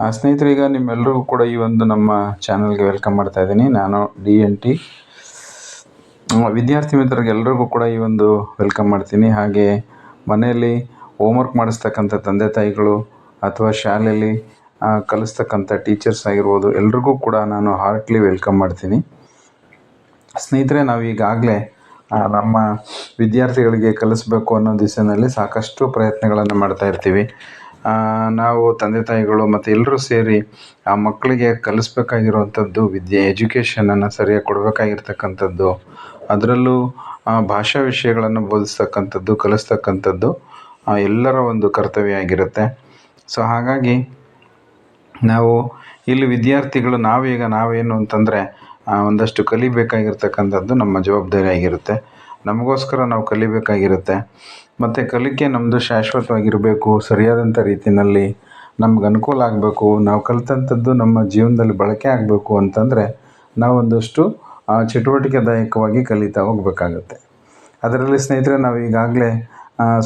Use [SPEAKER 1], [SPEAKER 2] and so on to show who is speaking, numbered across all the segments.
[SPEAKER 1] ಆ, ಸ್ನೇಹಿತರೆ ಈಗ ನಿಮ್ಮೆಲ್ಲರಿಗೂ ಕೂಡ ಈ ಒಂದು ನಮ್ಮ ಚಾನಲ್ಗೆ ವೆಲ್ಕಮ್ ಮಾಡ್ತಾ ಇದ್ದೀನಿ. ನಾನು ಡಿ ಎನ್ ಟಿ. ವಿದ್ಯಾರ್ಥಿ ಮಿತ್ರರಿಗೆ ಎಲ್ರಿಗೂ ಕೂಡ ಈ ಒಂದು ವೆಲ್ಕಮ್ ಮಾಡ್ತೀನಿ. ಹಾಗೆ ಮನೆಯಲ್ಲಿ ಹೋಮ್ವರ್ಕ್ ಮಾಡಿಸ್ತಕ್ಕಂಥ ತಂದೆ ತಾಯಿಗಳು ಅಥವಾ ಶಾಲೆಯಲ್ಲಿ ಕಲಿಸ್ತಕ್ಕಂಥ ಟೀಚರ್ಸ್ ಆಗಿರ್ಬೋದು ಎಲ್ರಿಗೂ ಕೂಡ ನಾನು ಹಾರ್ಟ್ಲಿ ವೆಲ್ಕಮ್ ಮಾಡ್ತೀನಿ. ಸ್ನೇಹಿತರೆ ನಾವು ಈಗಾಗಲೇ ನಮ್ಮ ವಿದ್ಯಾರ್ಥಿಗಳಿಗೆ ಕಲಿಸ್ಬೇಕು ಅನ್ನೋ ದಿಸೆಯಲ್ಲಿ ಸಾಕಷ್ಟು ಪ್ರಯತ್ನಗಳನ್ನು ಮಾಡ್ತಾ ಇರ್ತೀವಿ. ನಾವು ತಂದೆ ತಾಯಿಗಳು ಮತ್ತು ಎಲ್ಲರೂ ಸೇರಿ ಆ ಮಕ್ಕಳಿಗೆ ಕಲಿಸ್ಬೇಕಾಗಿರುವಂಥದ್ದು ವಿದ್ಯೆ ಎಜುಕೇಷನನ್ನು ಸರಿಯಾಗಿ ಕೊಡಬೇಕಾಗಿರ್ತಕ್ಕಂಥದ್ದು, ಅದರಲ್ಲೂ ಭಾಷಾ ವಿಷಯಗಳನ್ನು ಬೋಧಿಸ್ತಕ್ಕಂಥದ್ದು, ಕಲಿಸ್ತಕ್ಕಂಥದ್ದು ಎಲ್ಲರ ಒಂದು ಕರ್ತವ್ಯ ಆಗಿರುತ್ತೆ. ಸೊ ಹಾಗಾಗಿ ನಾವು ಇಲ್ಲಿ ವಿದ್ಯಾರ್ಥಿಗಳು ನಾವೀಗ ನಾವೇನು ಅಂತಂದರೆ ಒಂದಷ್ಟು ಕಲಿಬೇಕಾಗಿರ್ತಕ್ಕಂಥದ್ದು ನಮ್ಮ ಜವಾಬ್ದಾರಿ ಆಗಿರುತ್ತೆ ನಮಗೋಸ್ಕರ ನಾವು ಕಲಿಬೇಕಾಗಿರುತ್ತೆ. ಮತ್ತು ಕಲಿಕೆ ನಮ್ಮದು ಶಾಶ್ವತವಾಗಿರಬೇಕು ಸರಿಯಾದಂಥ ರೀತಿಯಲ್ಲಿ ನಮ್ಗೆ ಅನುಕೂಲ ಆಗಬೇಕು, ನಾವು ಕಲಿತಂಥದ್ದು ನಮ್ಮ ಜೀವನದಲ್ಲಿ ಬಳಕೆ ಆಗಬೇಕು ಅಂತಂದರೆ ನಾವೊಂದಷ್ಟು ಚಟುವಟಿಕೆದಾಯಕವಾಗಿ ಕಲಿತಾ ಹೋಗಬೇಕಾಗತ್ತೆ. ಅದರಲ್ಲಿ ಸ್ನೇಹಿತರೆ, ನಾವು ಈಗಾಗಲೇ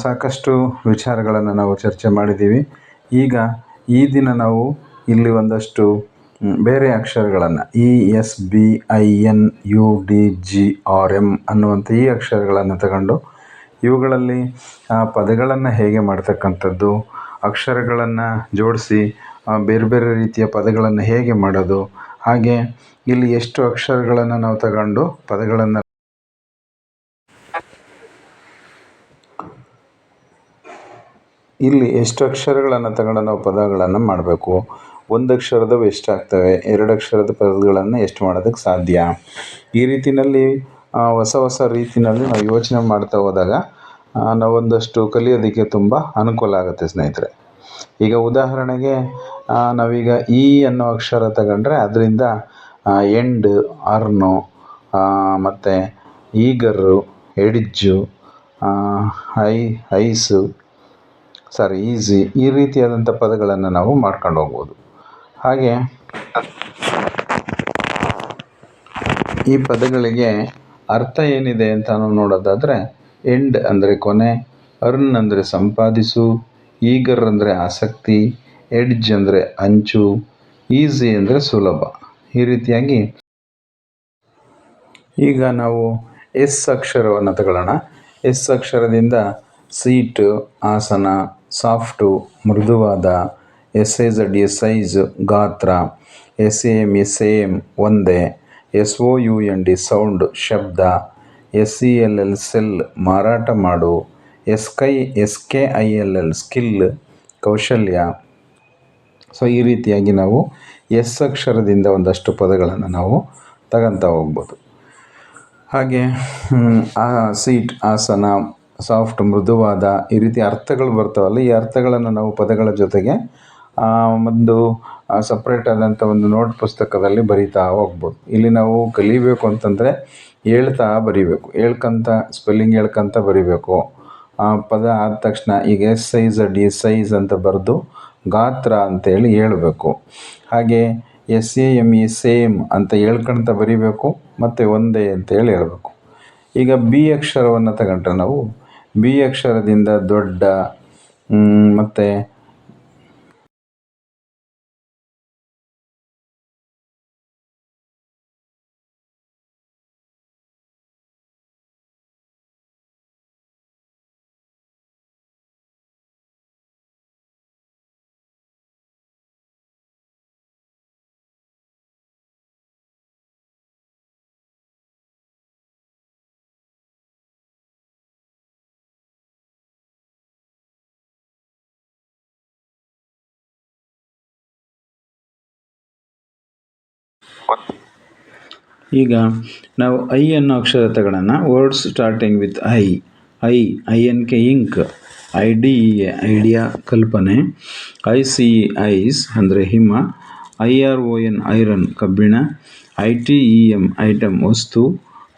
[SPEAKER 1] ಸಾಕಷ್ಟು ವಿಚಾರಗಳನ್ನು ನಾವು ಚರ್ಚೆ ಮಾಡಿದ್ದೀವಿ. ಈಗ ಈ ದಿನ ನಾವು ಇಲ್ಲಿ ಒಂದಷ್ಟು ಬೇರೆ ಅಕ್ಷರಗಳನ್ನು E S B I N U D G R M ಅನ್ನುವಂಥ ಈ ಅಕ್ಷರಗಳನ್ನು ತಗೊಂಡು ಇವುಗಳಲ್ಲಿ ಆ, ಪದಗಳನ್ನು ಹೇಗೆ ಮಾಡ್ತಕ್ಕಂಥದ್ದು ಅಕ್ಷರಗಳನ್ನು ಜೋಡಿಸಿ ಬೇರೆ ಬೇರೆ ರೀತಿಯ ಪದಗಳನ್ನು ಹೇಗೆ ಮಾಡೋದು ಹಾಗೆ ಇಲ್ಲಿ ಎಷ್ಟು ಅಕ್ಷರಗಳನ್ನು ನಾವು ತಗೊಂಡು ಪದಗಳನ್ನು ಇಲ್ಲಿ ಎಷ್ಟು ಅಕ್ಷರಗಳನ್ನು ತಗೊಂಡು ನಾವು ಪದಗಳನ್ನು ಮಾಡಬೇಕು ಒಂದು ಅಕ್ಷರದವು ಎಷ್ಟಾಗ್ತವೆ ಎರಡು ಅಕ್ಷರದ ಪದಗಳನ್ನು ಎಷ್ಟು ಮಾಡೋದಕ್ಕೆ ಸಾಧ್ಯ. ಈ ರೀತಿಯಲ್ಲಿ ಹೊಸ ಹೊಸ ರೀತಿಯಲ್ಲಿ ನಾವು ಯೋಚನೆ ಮಾಡ್ತಾ ಹೋದಾಗ ನಾವೊಂದಷ್ಟು ಕಲಿಯೋದಕ್ಕೆ ತುಂಬ ಅನುಕೂಲ ಆಗುತ್ತೆ ಸ್ನೇಹಿತರೆ. ಈಗ ಉದಾಹರಣೆಗೆ ನಾವೀಗ ಇ ಅನ್ನೋ ಅಕ್ಷರ ತಗೊಂಡ್ರೆ ಅದರಿಂದ ಎಂಡ್, ಅರ್ನು ಮತ್ತು eager edge I, ice, sorry, easy ಈ ರೀತಿಯಾದಂಥ ಪದಗಳನ್ನು ನಾವು ಮಾಡ್ಕೊಂಡು ಹೋಗ್ಬೋದು. ಹಾಗೆ ಈ ಪದಗಳಿಗೆ ಅರ್ಥ ಏನಿದೆ ಅಂತ ನಾವು ನೋಡೋದಾದರೆ ಎಂಡ್ ಅಂದರೆ ಕೊನೆ ಅರ್ನ್ ಅಂದರೆ ಸಂಪಾದಿಸು, ಈಗರ್ ಅಂದರೆ ಆಸಕ್ತಿ ಎಡ್ಜ್ ಅಂದರೆ ಅಂಚು ಈಸಿ ಅಂದರೆ ಸುಲಭ. ಈ ರೀತಿಯಾಗಿ ಈಗ ನಾವು ಎಸ್ ಅಕ್ಷರವನ್ನು ತಗೊಳ್ಳೋಣ. ಎಸ್ ಅಕ್ಷರದಿಂದ ಸೀಟು, ಆಸನ, ಸಾಫ್ಟು, ಮೃದುವಾದ S I Z S size ಗಾತ್ರ S A M S A M ಒಂದೇ S O U N D sound ಶಬ್ದ S C L L sell ಮಾರಾಟ ಮಾಡು, S K S K I L L skill ಕೌಶಲ್ಯ. So, ಈ ರೀತಿಯಾಗಿ ನಾವು S ಅಕ್ಷರದಿಂದ ಒಂದಷ್ಟು ಪದಗಳನ್ನು ನಾವು ತಗೊಂತ ಹೋಗ್ಬೋದು. ಹಾಗೆ ಆ ಸೀಟ್, ಆಸನ, ಸಾಫ್ಟ್, ಮೃದುವಾದ ಈ ರೀತಿ ಅರ್ಥಗಳು ಬರ್ತಾವಲ್ಲ, ಈ ಅರ್ಥಗಳನ್ನು ನಾವು ಪದಗಳ ಜೊತೆಗೆ ಒಂದು ಸಪ್ರೇಟ್ ಆದಂಥ ಒಂದು ನೋಟ್ ಪುಸ್ತಕದಲ್ಲಿ ಬರಿತಾ ಹೋಗ್ಬೋದು. ಇಲ್ಲಿ ನಾವು ಕಲಿಬೇಕು ಅಂತಂದರೆ ಹೇಳ್ತಾ ಬರಿಬೇಕು. ಹೇಳ್ಕಂತ ಸ್ಪೆಲ್ಲಿಂಗ್ ಹೇಳ್ಕಂತ ಬರಿಬೇಕು. ಪದ ಆದ ತಕ್ಷಣ ಈಗ ಎಸ್ ಸೈಜ್ ಡಿ ಸೈಜ್ ಅಂತ ಬರೆದು ಗಾತ್ರ ಅಂತೇಳಿ ಹೇಳಬೇಕು. ಹಾಗೆ S A M E same ಅಂತ ಹೇಳ್ಕೊಳ್ತಾ ಬರಿಬೇಕು ಮತ್ತು ಒಂದೇ ಅಂತೇಳಿ ಹೇಳಬೇಕು. ಈಗ ಬಿ ಅಕ್ಷರವನ್ನು ತಗೊಂಡ್ರೆ ನಾವು ಬಿ ಅಕ್ಷರದಿಂದ ದೊಡ್ಡ ಮತ್ತು ಈಗ ನಾವು ಐ ಅನ್ನೋ ಅಕ್ಷರ words starting with I I I N K ink I D A idea ಕಲ್ಪನೆ ಐ ಸಿ ಐಸ್ ಅಂದರೆ ಹಿಮ. I R O N iron ಕಬ್ಬಿಣ. I T E M item ವಸ್ತು.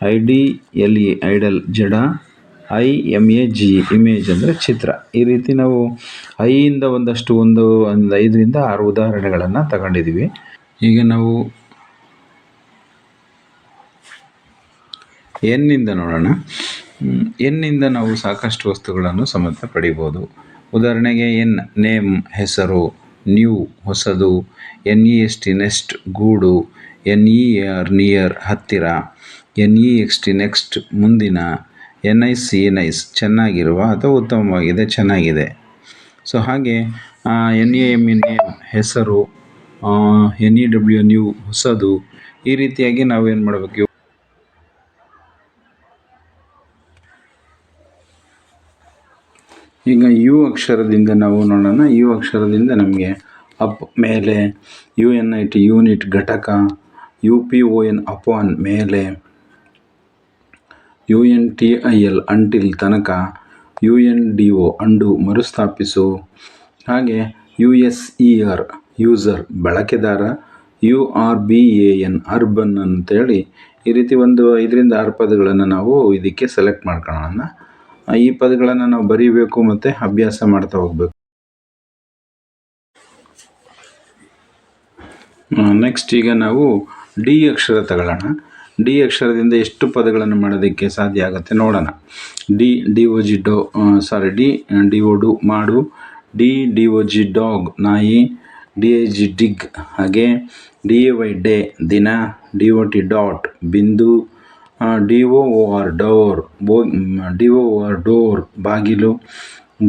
[SPEAKER 1] I D L E idle ಜಡ. I M A G image ಅಂದರೆ ಚಿತ್ರ. ಈ ರೀತಿ ನಾವು ಐಯಿಂದ ಒಂದಷ್ಟು ಒಂದು ಒಂದು ಐದರಿಂದ ಆರು ಉದಾಹರಣೆಗಳನ್ನು ತಗೊಂಡಿದ್ದೀವಿ ಈಗ ನಾವು ಎನ್ನಿಂದ ನೋಡೋಣ. ಎನ್ನಿಂದ ನಾವು ಸಾಕಷ್ಟು ವಸ್ತುಗಳನ್ನು ಸಮೇತ ಪಡಿಬೋದು ಉದಾಹರಣೆಗೆ ಎನ್, ನೇಮ್, ಹೆಸರು, ನ್ಯೂ, ಹೊಸದು N E S T nest ಗೂಡು ಎನ್ ಇ ಆರ್ ನಿಯರ್, ಹತ್ತಿರ N E X T next, ಮುಂದಿನ N I C nice ಚೆನ್ನಾಗಿರುವ ಅಥವಾ ಉತ್ತಮವಾಗಿದೆ, ಚೆನ್ನಾಗಿದೆ. ಸೊ ಹಾಗೆ N A M N A ಹೆಸರು ಎನ್ ಇ ಡಬ್ಲ್ಯೂ ನ್ಯೂ, ಹೊಸದು ಈ ರೀತಿಯಾಗಿ ನಾವೇನು ಮಾಡಬೇಕು? ಈಗ ಯು ಅಕ್ಷರದಿಂದ ನಾವು ನೋಡೋಣ. ಯು ಅಕ್ಷರದಿಂದ ನಮಗೆ ಅಪ್ ಮೇಲೆ U N I T unit ಘಟಕ, U P O N upon ಮೇಲೆ, U N T I L until ತನಕ, U N D O undo ಮರುಸ್ಥಾಪಿಸು. ಹಾಗೆ U S E R user ಬಳಕೆದಾರ, U R B A N urban ಅಂತೇಳಿ ಈ ರೀತಿ ಒಂದು ಐದರಿಂದ ಆರು ಪದಗಳನ್ನು ನಾವು ಇದಕ್ಕೆ ಸೆಲೆಕ್ಟ್ ಮಾಡ್ಕೊಳ್ಳೋಣ. ಈ ಪದಗಳನ್ನು ನಾವು ಬರೀಬೇಕು ಮತ್ತು ಅಭ್ಯಾಸ ಮಾಡ್ತಾ ಹೋಗ್ಬೇಕು. ನೆಕ್ಸ್ಟ್ ಈಗ ನಾವು ಡಿ ಅಕ್ಷರ ತಗೊಳ್ಳೋಣ. ಡಿ ಅಕ್ಷರದಿಂದ ಎಷ್ಟು ಪದಗಳನ್ನು ಮಾಡೋದಕ್ಕೆ ಸಾಧ್ಯ ಆಗುತ್ತೆ ನೋಡೋಣ. D D O G do sorry D D O do ಮಾಡು. D D O G dog ನಾಯಿ. ಡಿ ಎ ಜಿ ಡಿಗ್ ಹಾಗೆ. ಡಿ ಎ ವೈ ಡೇ ದಿನ. ಡಿ ಒ ಟಿ ಡಾಟ್ ಬಿಂದು. ಡಿ ಒ ಆರ್ ಡೋರ್, ಬೋ D O R door, ಬಾಗಿಲು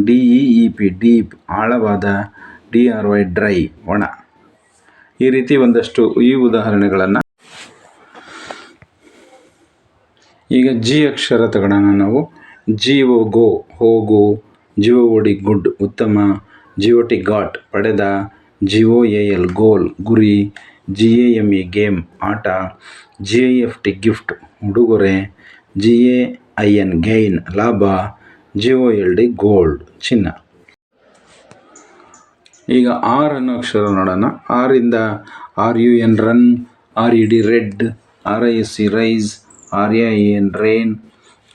[SPEAKER 1] D E E P deep, ಆಳವಾದ D R Y dry, ಒಣ. ಈ ರೀತಿ ಒಂದಷ್ಟು ಈ ಉದಾಹರಣೆಗಳನ್ನು ಈಗ ಜಿ ಅಕ್ಷರ ತಗೊಳ್ಳೋಣ ನಾವು. ಜಿ ಒ ಗೋ, ಹೋಗು ಜಿ ಓಡಿ ಗುಡ್, ಉತ್ತಮ ಜಿ ಒ ಟಿ ಗಾಟ್, ಪಡೆದ G O A L, goal, ಗುರಿ, G A M E game, ಆಟ, G A F T gift ಉಡುಗೊರೆ G A I N gain ಲಾಭ G O L D gold ಚಿನ್ನ. ಈಗ R ಅನ್ನೋ ಅಕ್ಷರ ನೋಡೋಣ. ಇಂದ R U N run R E D red R I S C rice R A I N rain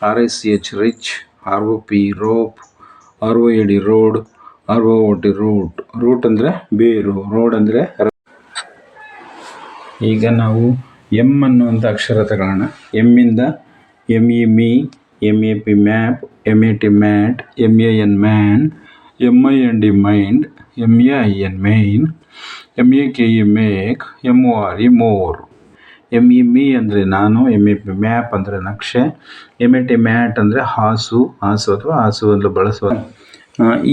[SPEAKER 1] R S C H rich R O P rope R O A D road R O T root root ಅಂದರೆ ಬೇರು road ಅಂದರೆ ಈಗ ನಾವು M ಅನ್ನುವಂಥ ಅಕ್ಷರತೆಗಳನ್ನು ಎಮ್ಮಿಂದ M E me, M A P map, M A T mat, M A N man, M I N D mind, M A I N main, M A K E make, M O R E more. M E me ಅಂದರೆ ನಾನು, M A P map ಅಂದರೆ ನಕ್ಷೆ, M A T mat ಅಂದರೆ ಹಾಸು ಹಾಸು ಅಥವಾ ಹಾಸುವನ್ನು ಬಳಸುವ.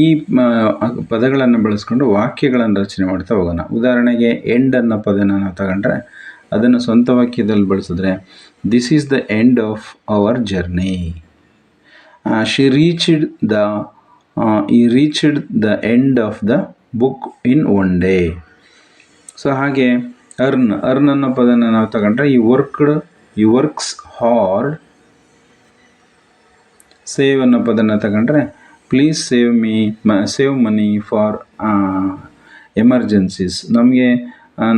[SPEAKER 1] ಈ ಪದಗಳನ್ನು ಬಳಸ್ಕೊಂಡು ವಾಕ್ಯಗಳನ್ನು ರಚನೆ ಮಾಡ್ತಾ ಹೋಗೋಣ. ಉದಾಹರಣೆಗೆ, ಎಂಡ್ ಅನ್ನೋ ಪದನ ನಾವು ತಗೊಂಡ್ರೆ ಅದನ್ನು ಸ್ವಂತ ವಾಕ್ಯದಲ್ಲಿ ಬಳಸಿದ್ರೆ this is the end of our journey she reached the ಈ reached the end of the book in one day so ಹಾಗೆ ಅರ್ನ್ ಅರ್ನ್ ಅನ್ನೋ ಪದನ ನಾವು ತಗೊಂಡ್ರೆ ಈ ವರ್ಕ್ಡ್ ಈ ವರ್ಕ್ಸ್ ಹಾರ್ಡ್ ಸೇವ್ ಅನ್ನೋ ಪದನ ತಗೊಂಡ್ರೆ ಪ್ಲೀಸ್ ಸೇವ್ ಮೀ ಮ ಸೇವ್ ಮನಿ ಫಾರ್ ಎಮರ್ಜೆನ್ಸೀಸ್ ನಮಗೆ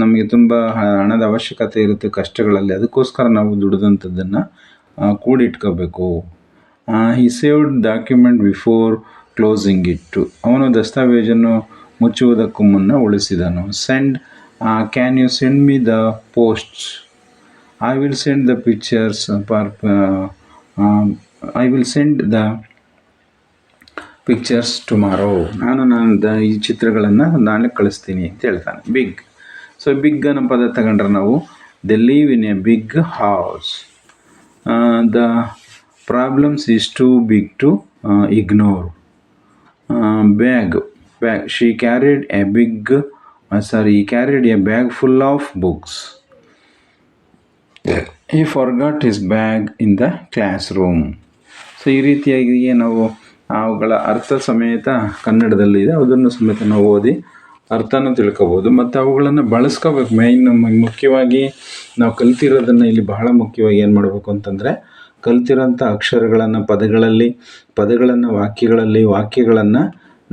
[SPEAKER 1] ನಮಗೆ ತುಂಬ ಹಣದ ಅವಶ್ಯಕತೆ ಇರುತ್ತೆ ಕಷ್ಟಗಳಲ್ಲಿ. ಅದಕ್ಕೋಸ್ಕರ ನಾವು ದುಡಿದಂಥದ್ದನ್ನು ಕೂಡಿಟ್ಕೋಬೇಕು. ಈ ಸೇವ್ಡ್ ಡಾಕ್ಯುಮೆಂಟ್ ಬಿಫೋರ್ ಕ್ಲೋಸಿಂಗ್ ಇಟ್ಟು ಅವನು ದಸ್ತಾವೇಜನ್ನು ಮುಚ್ಚುವುದಕ್ಕೂ ಮುನ್ನ ಉಳಿಸಿದನು. Send can you send me the post I will send the pictures for I will send the pictures tomorrow ನಾನು ನಾನು ಈ ಚಿತ್ರಗಳನ್ನು ನಾಳೆ ಕಳಿಸ್ತೀನಿ ಅಂತ ಹೇಳ್ತಾನೆ. ಬಿಗ್ ಸೊ ಬಿಗ್ ಅನ್ನೋ ಪದ ತಗೊಂಡ್ರೆ ನಾವು the live in a big house the problems is too big to ignore bag bag she carried a big sorry carried a bag full of books he forgot is bag in the classroom so ಈ ರೀತಿಯಾಗಿ ನಾವು ಅವುಗಳ ಅರ್ಥ ಸಮೇತ ಕನ್ನಡದಲ್ಲಿದೆ ಅದನ್ನು ಸಮೇತ ನಾವು ಓದಿ ಅರ್ಥನೂ ತಿಳ್ಕೊಬೋದು. ಮತ್ತು ಅವುಗಳನ್ನು ಬಳಸ್ಕೋಬೇಕು. ಮೇಯ್ನ್ ಮುಖ್ಯವಾಗಿ ನಾವು ಕಲ್ತಿರೋದನ್ನು ಇಲ್ಲಿ ಬಹಳ ಮುಖ್ಯವಾಗಿ ಏನು ಮಾಡಬೇಕು ಅಂತಂದರೆ, ಕಲ್ತಿರೋಂಥ ಅಕ್ಷರಗಳನ್ನು ಪದಗಳಲ್ಲಿ, ಪದಗಳನ್ನು ವಾಕ್ಯಗಳಲ್ಲಿ, ವಾಕ್ಯಗಳನ್ನು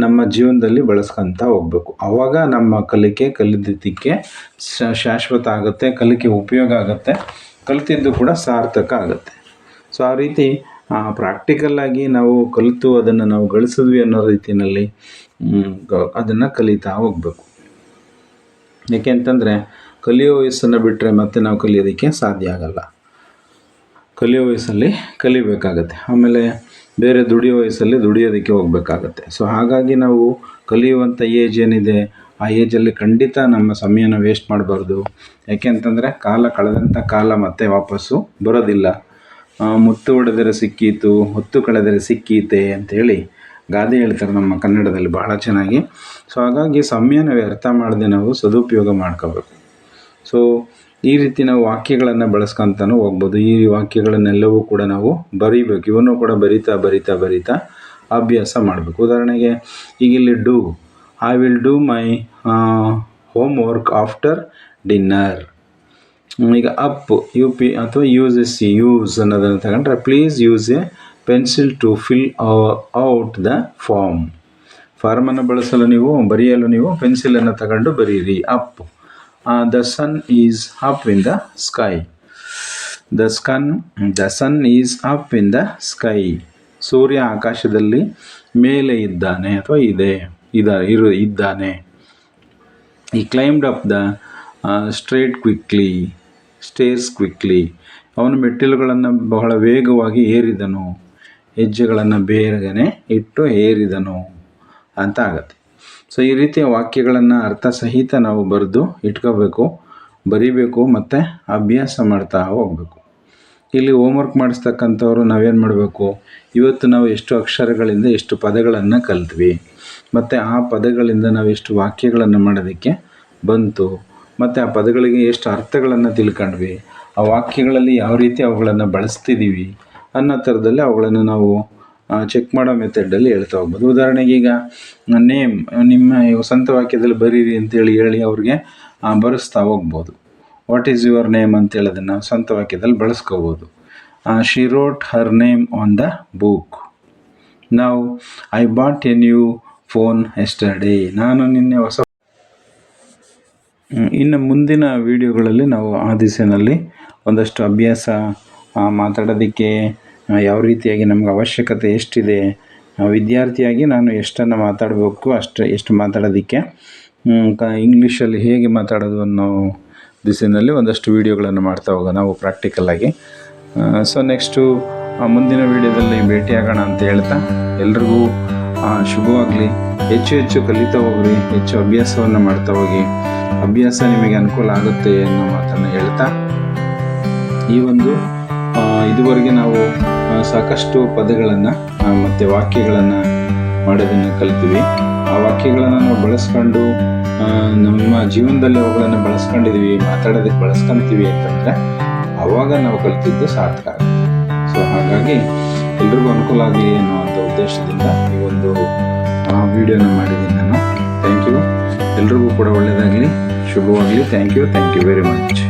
[SPEAKER 1] ನಮ್ಮ ಜೀವನದಲ್ಲಿ ಬಳಸ್ಕೊತಾ ಹೋಗ್ಬೇಕು. ಆವಾಗ ನಮ್ಮ ಕಲಿಕೆ ಕಲಿದಿದ್ದಕ್ಕೆ ಶಾಶ್ವತ ಆಗುತ್ತೆ, ಕಲಿಕೆ ಉಪಯೋಗ ಆಗುತ್ತೆ, ಕಲಿತಿದ್ದು ಕೂಡ ಸಾರ್ಥಕ ಆಗುತ್ತೆ. ಸೊ ಆ ರೀತಿ ಪ್ರಾಕ್ಟಿಕಲ್ ಆಗಿ ನಾವು ಕಲಿತು ಅದನ್ನು ನಾವು ಗಳಿಸಿದ್ವಿ ಅನ್ನೋ ರೀತಿಯಲ್ಲಿ ಅದನ್ನು ಕಲಿತಾ ಹೋಗ್ಬೇಕು. ಯಾಕೆ ಅಂತಂದರೆ, ಕಲಿಯೋ ವಯಸ್ಸನ್ನು ಬಿಟ್ಟರೆ ಮತ್ತೆ ನಾವು ಕಲಿಯೋದಕ್ಕೆ ಸಾಧ್ಯ ಆಗಲ್ಲ. ಕಲಿಯೋ ವಯಸ್ಸಲ್ಲಿ ಕಲಿಬೇಕಾಗತ್ತೆ. ಆಮೇಲೆ ಬೇರೆ ದುಡಿಯೋ ವಯಸ್ಸಲ್ಲಿ ದುಡಿಯೋದಕ್ಕೆ ಹೋಗಬೇಕಾಗತ್ತೆ. ಸೊ ಹಾಗಾಗಿ ನಾವು ಕಲಿಯುವಂಥ ಏಜ್ ಏನಿದೆ, ಆ ಏಜಲ್ಲಿ ಖಂಡಿತ ನಮ್ಮ ಸಮಯನ ವೇಸ್ಟ್ ಮಾಡಬಾರ್ದು. ಯಾಕೆ ಅಂತಂದರೆ, ಕಾಲ ಕಳೆದಂಥ ಕಾಲ ಮತ್ತೆ ವಾಪಸ್ಸು ಬರೋದಿಲ್ಲ. ಮುತ್ತು ಒಡೆದರೆ ಸಿಕ್ಕೀತು, ಹೊತ್ತು ಕಳೆದರೆ ಸಿಕ್ಕೀತೆ ಅಂತೇಳಿ ಗಾದೆ ಹೇಳ್ತಾರೆ ನಮ್ಮ ಕನ್ನಡದಲ್ಲಿ ಬಹಳ ಚೆನ್ನಾಗಿ. ಸೊ ಹಾಗಾಗಿ ಸಮಯನ ವ್ಯರ್ಥ ಮಾಡದೆ ನಾವು ಸದುಪಯೋಗ ಮಾಡ್ಕೋಬೇಕು. ಸೊ ಈ ರೀತಿ ನಾವು ವಾಕ್ಯಗಳನ್ನು ಬಳಸ್ಕೊಂತಾನು ಹೋಗ್ಬೋದು. ಈ ವಾಕ್ಯಗಳನ್ನೆಲ್ಲವೂ ಕೂಡ ನಾವು ಬರೀಬೇಕು. ಇವನು ಕೂಡ ಬರಿತಾ ಬರಿತಾ ಬರಿತಾ ಅಭ್ಯಾಸ ಮಾಡಬೇಕು. ಉದಾಹರಣೆಗೆ, ಈಗ ಇಲ್ಲಿ do I will do my homework after dinner ಈಗ ಅಪ್ ಯು ಪಿ ಅಥವಾ ಯೂಸ್ ಎಸ್ ಸಿ ಯೂಸ್ ಅನ್ನೋದನ್ನು ತಗೊಂಡ್ರೆ please use a pencil to fill out the form ಫಾರ್ಮನ್ನು ಬಳಸಲು ನೀವು, ಬರೆಯಲು ನೀವು ಪೆನ್ಸಿಲನ್ನು ತಗೊಂಡು ಬರೀರಿ up the sun is up in the sky the sun the sun is up in the sky ಸೂರ್ಯ ಆಕಾಶದಲ್ಲಿ ಮೇಲೆ ಇದ್ದಾನೆ ಅಥವಾ ಇದೆ, ಇದ, ಇರು, ಇದ್ದಾನೆ. He climbed up the straight quickly stairs quickly. ಅವನು ಮೆಟ್ಟಿಲುಗಳನ್ನು ಬಹಳ ವೇಗವಾಗಿ ಏರಿದನು. ಹೆಜ್ಜೆಗಳನ್ನು ಬೇಗನೆ ಇಟ್ಟು ಏರಿದನು ಅಂತ ಆಗತ್ತೆ. ಸೊ ಈ ರೀತಿಯ ವಾಕ್ಯಗಳನ್ನು ಅರ್ಥ ಸಹಿತ ನಾವು ಬರೆದು ಇಟ್ಕೋಬೇಕು, ಬರಿಬೇಕು ಮತ್ತು ಅಭ್ಯಾಸ ಮಾಡ್ತಾ ಹೋಗಬೇಕು. ಇಲ್ಲಿ ಹೋಮ್ವರ್ಕ್ ಮಾಡಿಸ್ತಕ್ಕಂಥವ್ರು ನಾವೇನು ಮಾಡಬೇಕು? ಇವತ್ತು ನಾವು ಎಷ್ಟು ಅಕ್ಷರಗಳಿಂದ ಎಷ್ಟು ಪದಗಳನ್ನು ಕಲಿತ್ವಿ? ಮತ್ತು ಆ ಪದಗಳಿಂದ ನಾವು ಎಷ್ಟು ವಾಕ್ಯಗಳನ್ನು ಮಾಡೋದಕ್ಕೆ ಬಂತು? ಮತ್ತು ಆ ಪದಗಳಿಗೆ ಎಷ್ಟು ಅರ್ಥಗಳನ್ನು ತಿಳ್ಕೊಂಡ್ವಿ, ಆ ವಾಕ್ಯಗಳಲ್ಲಿ ಯಾವ ರೀತಿ ಅವುಗಳನ್ನು ಬಳಸ್ತಿದ್ದೀವಿ ಅನ್ನೋ ಥರದಲ್ಲಿ ಅವುಗಳನ್ನು ನಾವು ಚೆಕ್ ಮಾಡೋ ಮೆಥಡಲ್ಲಿ ಹೇಳ್ತಾ ಹೋಗ್ಬೋದು. ಉದಾಹರಣೆಗೆ ಈಗ ನೇಮ್ ನಿಮ್ಮ ಸ್ವಂತ ವಾಕ್ಯದಲ್ಲಿ ಬರೀರಿ ಅಂತೇಳಿ ಹೇಳಿ ಅವ್ರಿಗೆ ಬರೆಸ್ತಾ ಹೋಗ್ಬೋದು. ವಾಟ್ ಈಸ್ ಯುವರ್ ನೇಮ್ ಅಂತೇಳಿ ಅದನ್ನು ಸ್ವಂತ ವಾಕ್ಯದಲ್ಲಿ ಬಳಸ್ಕೋಬೋದು. She wrote her name on the book ನಾವು I bought a new phone yesterday ನಾನು ನಿನ್ನೆ ಹೊಸ ಇನ್ನು ಮುಂದಿನ ವೀಡಿಯೋಗಳಲ್ಲಿ ನಾವು ಆ ದಿಸೆಯಲ್ಲಿ ಒಂದಷ್ಟು ಅಭ್ಯಾಸ ಮಾತಾಡೋದಕ್ಕೆ ಯಾವ ರೀತಿಯಾಗಿ ನಮ್ಗೆ ಅವಶ್ಯಕತೆ ಎಷ್ಟಿದೆ ವಿದ್ಯಾರ್ಥಿಯಾಗಿ ನಾನು ಎಷ್ಟನ್ನು ಮಾತಾಡಬೇಕು, ಅಷ್ಟು ಎಷ್ಟು ಮಾತಾಡೋದಕ್ಕೆ ಕ, ಇಂಗ್ಲೀಷಲ್ಲಿ ಹೇಗೆ ಮಾತಾಡೋದು ಅನ್ನೋ ದಿಸೆಯಲ್ಲಿ ಒಂದಷ್ಟು ವಿಡಿಯೋಗಳನ್ನು ಮಾಡ್ತಾ ಹೋಗೋಣ, ನಾವು ಪ್ರಾಕ್ಟಿಕಲ್ಲಾಗಿ ಸೊ ನೆಕ್ಸ್ಟು ಮುಂದಿನ ವೀಡಿಯೋದಲ್ಲಿ ಭೇಟಿಯಾಗೋಣ ಅಂತ ಹೇಳ್ತಾ, ಎಲ್ರಿಗೂ ಶುಭವಾಗಲಿ. ಹೆಚ್ಚು ಹೆಚ್ಚು ಕಲಿತಾ ಹೋಗ್ರಿ, ಹೆಚ್ಚು ಅಭ್ಯಾಸವನ್ನು ಮಾಡ್ತಾ ಹೋಗಿ. ಅಭ್ಯಾಸ ನಿಮಗೆ ಅನುಕೂಲ ಆಗುತ್ತೆ ಅನ್ನೋ ಮಾತನ್ನು ಹೇಳ್ತಾ, ಈ ಒಂದು ಇದುವರೆಗೆ ನಾವು ಸಾಕಷ್ಟು ಪದಗಳನ್ನು ಮತ್ತು ವಾಕ್ಯಗಳನ್ನು ಮಾಡೋದನ್ನು ಕಲಿತೀವಿ ಆ ವಾಕ್ಯಗಳನ್ನು ನಾವು ಬಳಸ್ಕೊಂಡು ನಮ್ಮ ಜೀವನದಲ್ಲಿ ಅವುಗಳನ್ನು ಬಳಸ್ಕೊಂಡಿದ್ದೀವಿ ಮಾತಾಡೋದಕ್ಕೆ ಬಳಸ್ಕೊಂತೀವಿ ಅಂತಂದರೆ ಆವಾಗ ನಾವು ಕಲಿತಿದ್ದು ಸಾರ್ಥಕ ಆಗುತ್ತೆ. ಸೊ ಹಾಗಾಗಿ ಎಲ್ರಿಗೂ ಅನುಕೂಲ ಆಗಲಿ ಅನ್ನುವಂಥ ಉದ್ದೇಶದಿಂದ ಈ ಒಂದು ವಿಡಿಯೋನ ಮಾಡಿದ್ದೀನಿ ನಾನು ಥ್ಯಾಂಕ್ ಯು ಎಲ್ರಿಗೂ ಕೂಡ ಒಳ್ಳೆಯದಾಗಲಿ ಶುಭವಾಗಲಿ. Thank you thank you very much